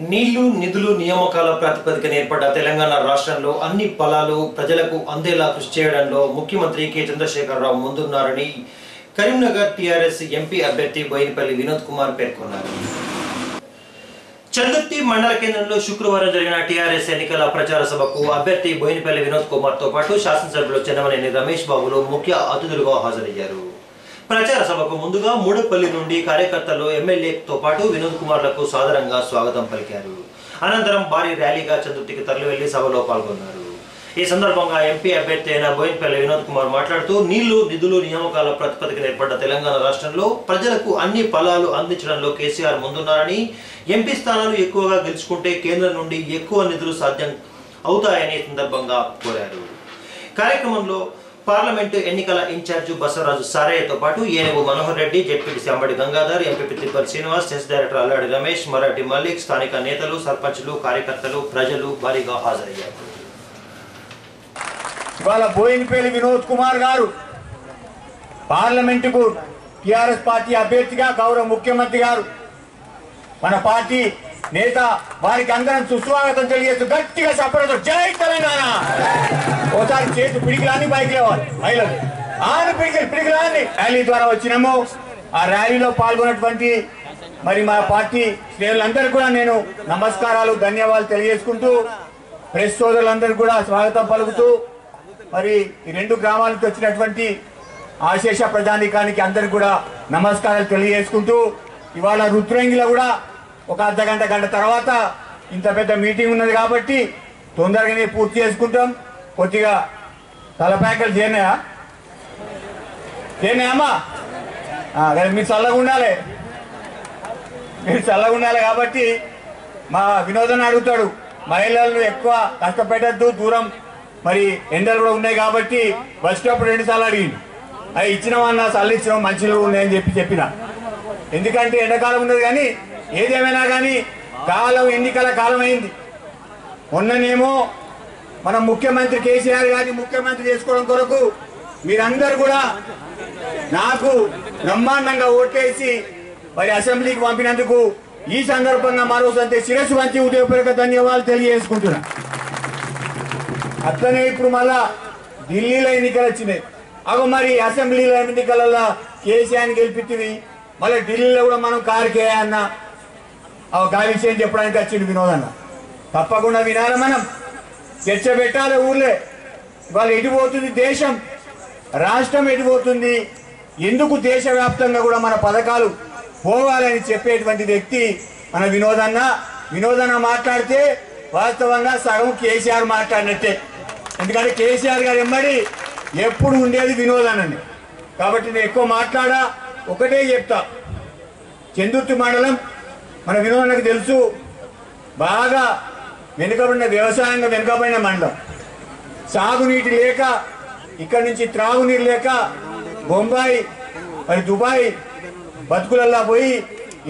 నీళ్ళు నిధులు నియామకాల ప్రాతిపదికన ఏర్పడ్డ తెలంగాణ రాష్ట్రంలో అన్ని ఫలాలు ప్రజలకు అందేలా కృషి చేయడంలో ముఖ్యమంత్రి కె. చంద్రశేఖరరావు ముందున్నారని కరీంనగర్ టీఆర్ఎస్ ఎంపీ అభ్యర్థి బోయినపల్లి వినోద్ కుమార్ పేర్కొన్నారు. చందుర్తి మండల కేంద్రంలో శుక్రవారం జరిగిన టీఆర్ఎస్ ఎన్నికల ప్రచార సభకు అభ్యర్థి బోయినపల్లి వినోద్ కుమార్తో పాటు శాసనసభ్యులు చెన్నమనేని రమేష్ బాబులు ముఖ్య అతిథులుగా హాజరయ్యారు. ప్రచార సభకు ముందుగా మూడపల్లి నుండి కార్యకర్తలు ఎమ్మెల్యేతో పాటు వినోద్ కుమార్లకు సాదరంగా స్వాగతం పలికారు. అనంతరం భారీ ర్యాలీగా చతుర్థికి తరలివెళ్ళి సభలో పాల్గొన్నారు. ఈ సందర్భంగా ఎంపీ అభ్యర్థి అయిన బోయిన్పల్లి వినోద్ కుమార్ మాట్లాడుతూ నీళ్ళు నిధులు నియామకాల ప్రాతిపదికన ఏర్పడ్డ తెలంగాణ రాష్ట్రంలో ప్రజలకు అన్ని ఫలాలు అందించడంలో కేసీఆర్ ముందున్నారని ఎంపీ స్థానాలు ఎక్కువగా గెలుచుకుంటే కేంద్రం నుండి ఎక్కువ నిధులు సాధ్యం అవుతాయని సందర్భంగా కోరారు. కార్యక్రమంలో పార్లమెంటు ఎన్నికల ఇన్ఛార్జ్ బసవరాజు సారయ్యతో పాటు Enugu Manohar Reddy ZPTC Ambadi Gangadhar MP Thippal Srinivas cess director Alladi Ramesh Marathi Mallik స్థానిక నేతలు సర్పంచులు కార్యకర్తలు ప్రజలు భారీగా హాజరయ్యారు. ఇవాళ బోయినపల్లి వినోద్ కుమార్ గారు పార్లమెంటుకు టిఆర్ఎస్ పార్టీ అభ్యర్థిగా గౌరవ ముఖ్యమంత్రి గారు మన పార్టీ నేత వారికి అందరం సుస్వాగతం తెలియజేస్తూ గట్టిగా చెప్పడంతో జై తెలంగాణ. ఒకసారి చేతి పిడికిలాన్ని బైక్ లేవాలి. మహిళలు ఆరు పిడికిలు పిడికిలాన్ని. ర్యాలీ ద్వారా వచ్చినాము. ఆ ర్యాలీలో పాల్గొన్నటువంటి మరి మా పార్టీ స్నేహితులందరూ కూడా నేను నమస్కారాలు ధన్యవాదాలు తెలియజేసుకుంటూ ప్రెస్ సోదరులందరికీ కూడా స్వాగతం పలుకుతూ మరి ఈ రెండు గ్రామాలకు వచ్చినటువంటి ఆశేష ప్రజానికానికి అందరు కూడా నమస్కారాలు తెలియజేసుకుంటూ ఇవాళ రుద్రంగిలో కూడా ఒక అర్ధ గంట గంట తర్వాత ఇంత పెద్ద మీటింగ్ ఉన్నది కాబట్టి తొందరగానే పూర్తి చేసుకుంటాం. కొద్దిగా తలపాకలు చేరినాయా చేరినాయమ్మా ఆ, మీరు చల్లగా ఉండాలి. మీరు చల్లగా ఉండాలి కాబట్టి మా వినోదం అడుగుతాడు. మహిళలను ఎక్కువ కష్టపెట్టద్దు దూరం. మరి ఎండలు కూడా ఉన్నాయి కాబట్టి బస్ స్టాప్ రెండు అడిగింది అవి ఇచ్చినామన్నా చల్లు ఇచ్చినాం ఉన్నాయని చెప్పి చెప్పిన. ఎందుకంటే ఎండాకాలం ఉన్నది కానీ ఏదేమైనా కానీ కాలం ఎన్నికల కాలం అయింది మొన్ననేమో మన ముఖ్యమంత్రి కేసీఆర్ గారిని ముఖ్యమంత్రి చేసుకోవడం కొరకు మీరందరూ కూడా నాకు బ్రహ్మాండంగా ఓట్లేసి మరి అసెంబ్లీకి పంపినందుకు ఈ సందర్భంగా మరోసారి శిరస్సు వంచి ఉదయపూర్వక ధన్యవాదాలు తెలియజేసుకుంటున్నా. అట్లనే ఇప్పుడు మళ్ళా ఢిల్లీలో ఎన్నికలు వచ్చినాయి. అగో మరి అసెంబ్లీలో ఎన్నికలలో కేసీఆర్ని గెలిపించింది మళ్ళీ ఢిల్లీలో కూడా మనం కారుకేయన్నా ఆ గా విషయం చెప్పడానికి వచ్చింది వినోదన్న. తప్పకుండా వినాలి మనం. చర్చ పెట్టాలి ఊర్లే. వాళ్ళు ఎటుపోతుంది దేశం? రాష్ట్రం ఎటుపోతుంది ఎందుకు దేశవ్యాప్తంగా కూడా మన పథకాలు పోవాలని చెప్పేటువంటి వ్యక్తి మన వినోదన్న. వినోదన్న మాట్లాడితే వాస్తవంగా సగం కేసీఆర్ మాట్లాడినట్టే. ఎందుకంటే కేసీఆర్ గారు ఎమ్మడి ఎప్పుడు ఉండేది వినోదన్నని. కాబట్టి నేను ఎక్కువ మాట్లాడా ఒకటే చెప్తా. చందుర్తి మండలం మన వినోదనకు తెలుసు. బాగా వెనుకబడిన వ్యవసాయంగా వెనుకబడిన మండలం. సాగునీటి లేక ఇక్కడి నుంచి త్రాగునీరు లేక బొంబాయి మరి దుబాయ్ బతుకులల్లా పోయి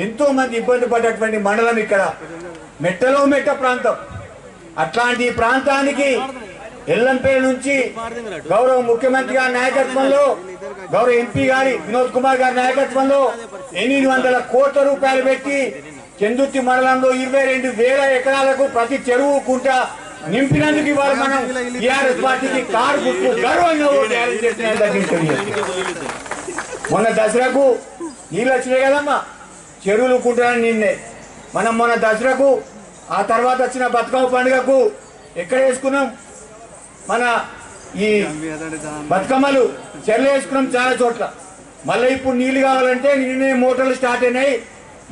ఎంతో మంది ఇబ్బంది పడ్డటువంటి మండలం ఇక్కడ. మెట్టలో మెట్ట ప్రాంతం. అట్లాంటి ప్రాంతానికి ఎల్లంపేట నుంచి గౌరవ ముఖ్యమంత్రి గారి నాయకత్వంలో గౌరవ ఎంపీ గారి వినోద్ కుమార్ గారి నాయకత్వంలో ఎనిమిది వందల కోట్ల రూపాయలు పెట్టి చందుర్తి మండలంలో ఇరవై రెండు వేల ఎకరాలకు ప్రతి చెరువు కుంట నింపినందుకు ఇవాళ మనం టీఆర్ఎస్ పార్టీకి కారు గుర్తు గర్వంగా. మొన్న దసరాకు నీళ్ళు వచ్చినాయి కదమ్మా. చెరువులు కుంటారని నిన్నే. మనం మొన్న దసరాకు ఆ తర్వాత వచ్చిన బతుకమ్మ పండుగకు ఎక్కడ వేసుకున్నాం? మన ఈ బతుకమ్మలు చెర్లు వేసుకున్నాం చాలా చోట్ల. మళ్ళీ ఇప్పుడు నీళ్ళు కావాలంటే నిన్నే మోటార్లు స్టార్ట్ అయినాయి.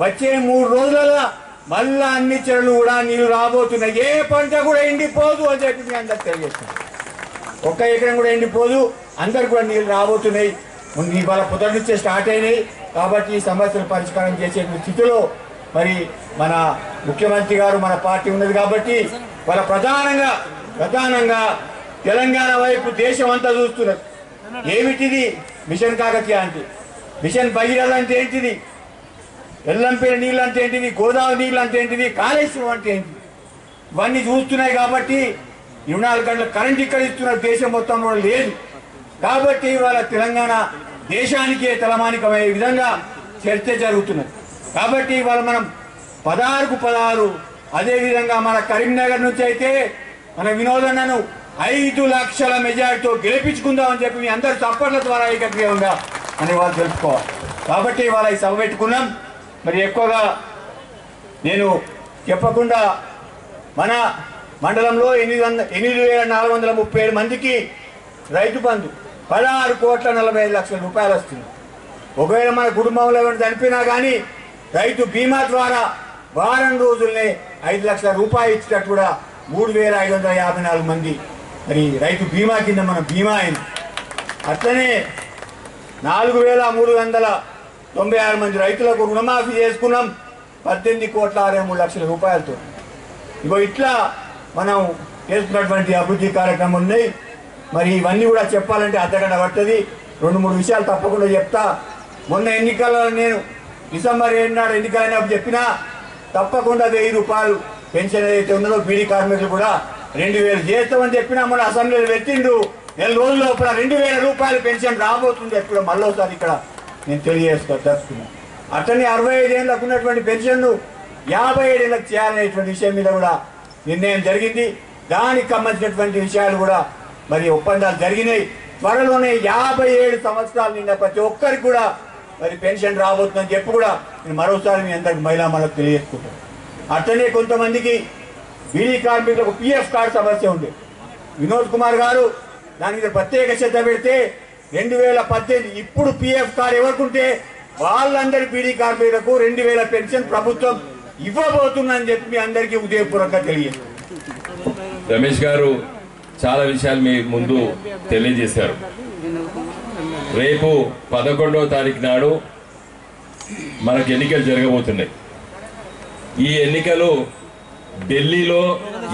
వచ్చే మూడు రోజులలో మళ్ళా అన్ని చెరువులు కూడా నీళ్ళు రాబోతున్నాయి. ఏ పంట కూడా ఎండిపోదు అని చెప్పి మీ అందరికి తెలియజేస్తున్నాం ఒక్క ఎకరం కూడా ఎండిపోదు. అందరు కూడా నీళ్ళు రాబోతున్నాయి. ఇవాళ పొద్దున్న నుంచే స్టార్ట్ అయినాయి. కాబట్టి ఈ సమస్యలు పరిష్కారం చేసే స్థితిలో మరి మన ముఖ్యమంత్రి గారు మన పార్టీ ఉన్నది కాబట్టి వాళ్ళ ప్రధానంగా ప్రధానంగా తెలంగాణ వైపు దేశం అంతా చూస్తున్నారు. ఏమిటిది? మిషన్ కాకతీయ అంటే. మిషన్ భగీరథ అంటే ఏంటిది? ఎల్లంపేరు నీళ్ళు అంటే ఏంటిది? గోదావరి నీళ్ళు అంటే ఏంటిది? కాళేశ్వరం అంటే ఏంటిది? ఇవన్నీ చూస్తున్నాయి కాబట్టి ఇరవై నాలుగు గంటల కరెంట్ ఇక్కడ ఇస్తున్న దేశం మొత్తంలో లేదు. కాబట్టి ఇవాళ తెలంగాణ దేశానికే తలమానికమయ్యే విధంగా చర్చ జరుగుతున్నది. కాబట్టి ఇవాళ మనం పదహారుకు పదహారు అదేవిధంగా మన కరీంనగర్ నుంచి అయితే మన వినోదన్నను ఐదు లక్షల మెజారిటీతో గెలిపించుకుందామని చెప్పి మీ అందరు చప్పట్ల ద్వారా ఏకగ్రీవంగా అని వాళ్ళు తెలుసుకోవాలి కాబట్టి ఇవాళ ఈ సభ పెట్టుకున్నాం. మరి ఎక్కువగా నేను చెప్పకుండా మన మండలంలో ఎనిమిది వంద ఎనిమిది వేల నాలుగు వందల ముప్పై ఏడు మందికి రైతు బంధు పదహారు కోట్ల నలభై ఐదు లక్షల రూపాయలు వస్తుంది. ఒకవేళ మన కుటుంబంలో ఎవరు చనిపోయినా కానీ రైతు బీమా ద్వారా వారం రోజుల్నే ఐదు లక్షల రూపాయలు ఇచ్చినట్టు కూడా మూడు వేల ఐదు వందల యాభై నాలుగు మంది మరి రైతు బీమా కింద మన బీమా అయింది అట్లనే నాలుగు వేల మూడు వందల తొంభై ఆరు మంది రైతులకు రుణమాఫీ చేసుకున్నాం. పద్దెనిమిది కోట్ల అరవై మూడు లక్షల రూపాయలతో. ఇగో ఇట్లా మనం చేస్తున్నటువంటి అభివృద్ధి కార్యక్రమం ఉన్నాయి మరి ఇవన్నీ కూడా చెప్పాలంటే అర్ధగంట పడుతుంది. రెండు మూడు విషయాలు తప్పకుండా చెప్తా. మొన్న ఎన్నికల్లో నేను డిసెంబర్ ఏడు నాడు ఎన్నికలైనప్పుడు చెప్పినా తప్పకుండా వెయ్యి రూపాయలు పెన్షన్ ఏదైతే ఉన్నదో బీడీ కార్మికులు కూడా రెండు వేలు చేస్తామని చెప్పినా మన అసెంబ్లీలో పెట్టిండు. నెల రోజుల లోపల రెండు వేల రూపాయలు పెన్షన్ రాబోతుంది ఎప్పుడు మళ్ళీ ఒకసారి ఇక్కడ నేను తెలియజేసుకొచ్చుకున్నాను అట్లనే అరవై ఐదేళ్ళకు ఉన్నటువంటి పెన్షన్ను యాభై ఏడేళ్ళకి చేయాలనేటువంటి విషయం మీద కూడా నిర్ణయం జరిగింది. దానికి సంబంధించినటువంటి విషయాలు కూడా మరి ఒప్పందాలు జరిగినాయి. త్వరలోనే యాభై ఏడు సంవత్సరాలు నిండా ప్రతి ఒక్కరికి కూడా మరి పెన్షన్ రాబోతుందని చెప్పి కూడా నేను మరోసారి మీ అందరికి మహిళా మనకు తెలియజేసుకుంటాను అట్లనే కొంతమందికి బీడీ కార్మికులకు పిఎఫ్ కార్డు సమస్య ఉంది. వినోద్ కుమార్ గారు దాని మీద ప్రత్యేక శ్రద్ధ పెడితే రెండు వేల పద్దెనిమిది ఇప్పుడు పిఎఫ్ కార్డు ఎవరుకుంటే వాళ్ళందరి పీడీ కార్మికులకు రెండు వేల పెన్షన్ ప్రభుత్వం ఇవ్వబోతుందని చెప్పి మీ అందరికీ ఉదయపూర్వక తెలియదు రమేష్ గారు చాలా విషయాలు మీ ముందు తెలియజేశారు. రేపు పదకొండవ తారీఖు నాడు మనకు ఎన్నికలు జరగబోతున్నాయి. ఈ ఎన్నికలు ఢిల్లీలో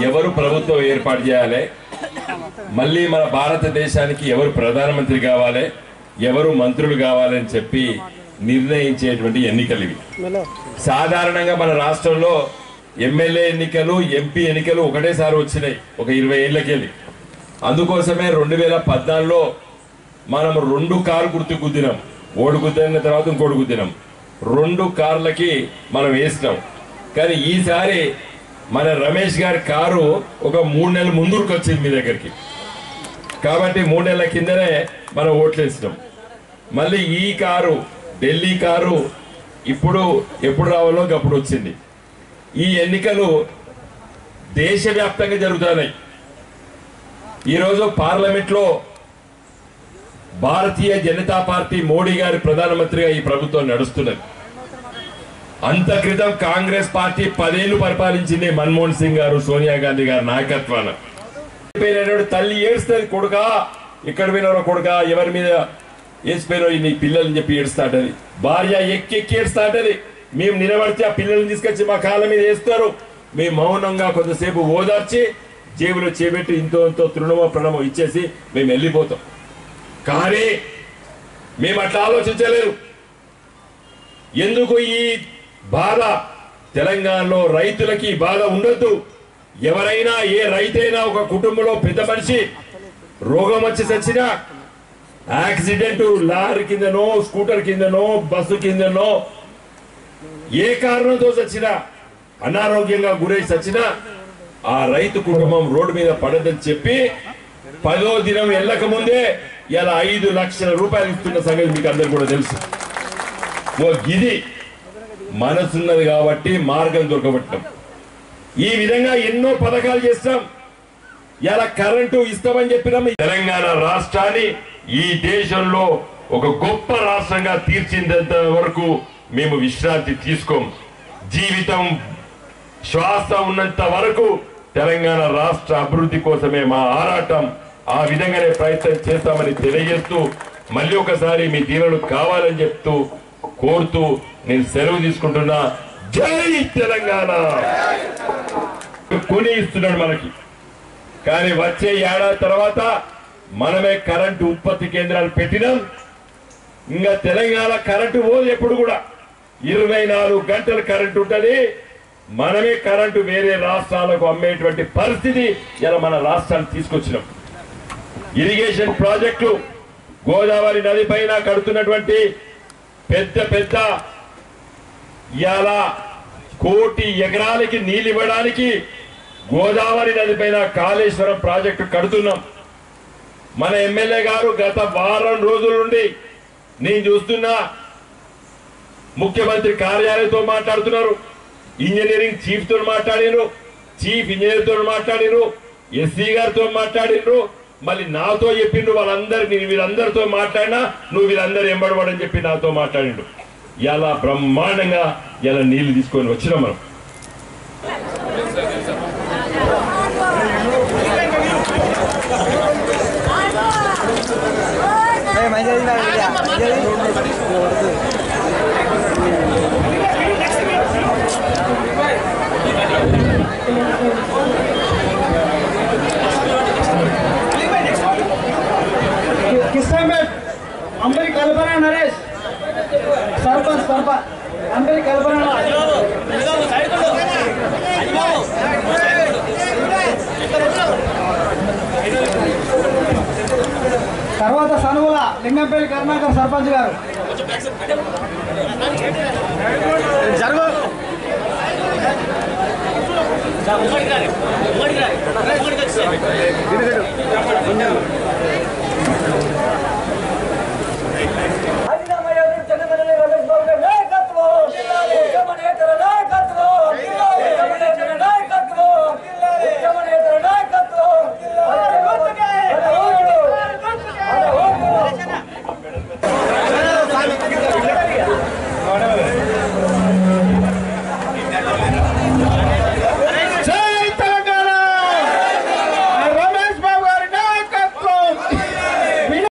ఎవరు ప్రభుత్వం ఏర్పాటు చేయాలి? మళ్ళీ మన భారతదేశానికి ఎవరు ప్రధానమంత్రి కావాలి ఎవరు మంత్రులు కావాలని చెప్పి నిర్ణయించేటువంటి ఎన్నికలు ఇవి. సాధారణంగా మన రాష్ట్రంలో ఎమ్మెల్యే ఎన్నికలు ఎంపీ ఎన్నికలు ఒకటేసారి వచ్చినాయి ఒక ఇరవై ఏళ్ళకెళ్ళి అందుకోసమే రెండు వేల పద్నాలుగులో మనం రెండు కారు గుర్తు గుద్దినాం ఓడి గుద్దిన తర్వాత ఇంకోటి గుద్దినాం. రెండు కార్లకి మనం వేసినాం. కానీ ఈసారి మన రమేష్ గారి కారు ఒక మూడు నెలల ముందుకు వచ్చింది మీ దగ్గరికి. కాబట్టి మూడు నెలల కిందనే మనం ఓట్లు వేసినాం. మళ్ళీ ఈ కారు ఢిల్లీ కారు ఇప్పుడు ఎప్పుడు రావాలో అప్పుడు వచ్చింది. ఈ ఎన్నికలు దేశవ్యాప్తంగా జరుగుతున్నాయి. ఈరోజు పార్లమెంట్లో భారతీయ జనతా పార్టీ మోడీ గారి ప్రధానమంత్రిగా ఈ ప్రభుత్వం నడుస్తున్నది. అంత క్రితం కాంగ్రెస్ పార్టీ పదేళ్ళు పరిపాలించింది మన్మోహన్ సింగ్ గారు సోనియా గాంధీ గారి నాయకత్వాన. తల్లి ఏడుస్తుంది కొడుక. ఇక్కడ పోయినవరో కొడుక ఎవరి మీద వేసిపోయినో నీ పిల్లల్ని చెప్పి ఏడుస్తాటది. భార్య ఎక్కి ఎక్కి ఏడుస్తాటది. మేము నిలబడితే ఆ పిల్లల్ని తీసుకొచ్చి మా కాళ్ళ మీద వేస్తారు మేము మౌనంగా కొంతసేపు ఓదార్చి జేబులో చేపెట్టి ఇంతో ఇంతో తృణమో ప్రణమో ఇచ్చేసి మేము వెళ్ళిపోతాం. కానీ మేము అట్లా ఆలోచించలేదు. ఎందుకు ఈ బాధ తెలంగాణలో రైతులకి బాధ ఉండొద్దు. ఎవరైనా ఏ రైతైనా ఒక కుటుంబంలో పెద్ద మనిషి రోగం వచ్చి చచ్చినా యాక్సిడెంట్ లారీ కిందనో స్కూటర్ కిందనో బస్సు కిందనో ఏ కారణంతో చచ్చినా అనారోగ్యంగా గురై చచ్చినా ఆ రైతు కుటుంబం రోడ్డు మీద పడదని చెప్పి పదో దినం వెళ్ళక ముందే ఇలా ఐదు లక్షల రూపాయలు ఇస్తున్న సంగతి మీకు అందరు కూడా తెలుసు. ఓ గిది మనసున్నది కాబట్టి మార్గం దొరకబట్టం ఈ విధంగా ఎన్నో పథకాలు చేస్తాం. ఇలా కరెంటు ఇస్తామని చెప్పినాం. తెలంగాణ రాష్ట్రాన్ని ఈ దేశంలో ఒక గొప్ప రాష్ట్రంగా తీర్చినంత వరకు మేము విశ్రాంతి తీసుకోం. జీవితం శ్వాస ఉన్నంత వరకు తెలంగాణ రాష్ట్ర అభివృద్ధి కోసమే మా ఆరాటం. ఆ విధంగానే ప్రయత్నం చేస్తామని తెలియజేస్తూ మళ్ళీ ఒకసారి మీ దీనులు కావాలని చెప్తూ కోరుతూ నేను సెలవు తీసుకుంటున్నా. జై తెలంగాణ. కొని ఇస్తున్నాడు మనకి. కానీ వచ్చే ఏడాది తర్వాత మనమే కరెంటు ఉత్పత్తి కేంద్రాలు పెట్టినాం. ఇంకా తెలంగాణ కరెంటు పోదు ఎప్పుడు కూడా. ఇరవై నాలుగు గంటలు కరెంటు ఉంటుంది. మనమే కరెంటు వేరే రాష్ట్రాలకు అమ్మేటువంటి పరిస్థితి ఇలా మన రాష్ట్రాన్ని తీసుకొచ్చినాం. ఇరిగేషన్ ప్రాజెక్టులు గోదావరి నది పైన కడుతున్నటువంటి పెద్ద పెద్ద ఇవాళ కోటి ఎకరాలకి నీళ్ళు ఇవ్వడానికి గోదావరి నది పైన కాళేశ్వరం ప్రాజెక్టు కడుతున్నాం. మన ఎమ్మెల్యే గారు గత వారం రోజుల నుండి నేను చూస్తున్నా ముఖ్యమంత్రి కార్యాలయంతో మాట్లాడుతున్నారు ఇంజనీరింగ్ చీఫ్తో మాట్లాడినారు మాట్లాడినరు చీఫ్ ఇంజనీర్తో మాట్లాడినారు మాట్లాడినరు ఎస్సీ గారితో మాట్లాడినరు మళ్ళీ నాతో చెప్పిండు వాళ్ళందరు నేను వీళ్ళందరితో మాట్లాడినా నువ్వు వీళ్ళందరూ ఎంబడబడని చెప్పి నాతో మాట్లాడిండు. ఇలా బ్రహ్మాండంగా ఇలా నీళ్ళు తీసుకొని వచ్చినాం మనం. కిస్టంబెట్ లింగంపల్లి కర్ణాకర్ సర్పంచ్ గారు. జరుగు. ఇది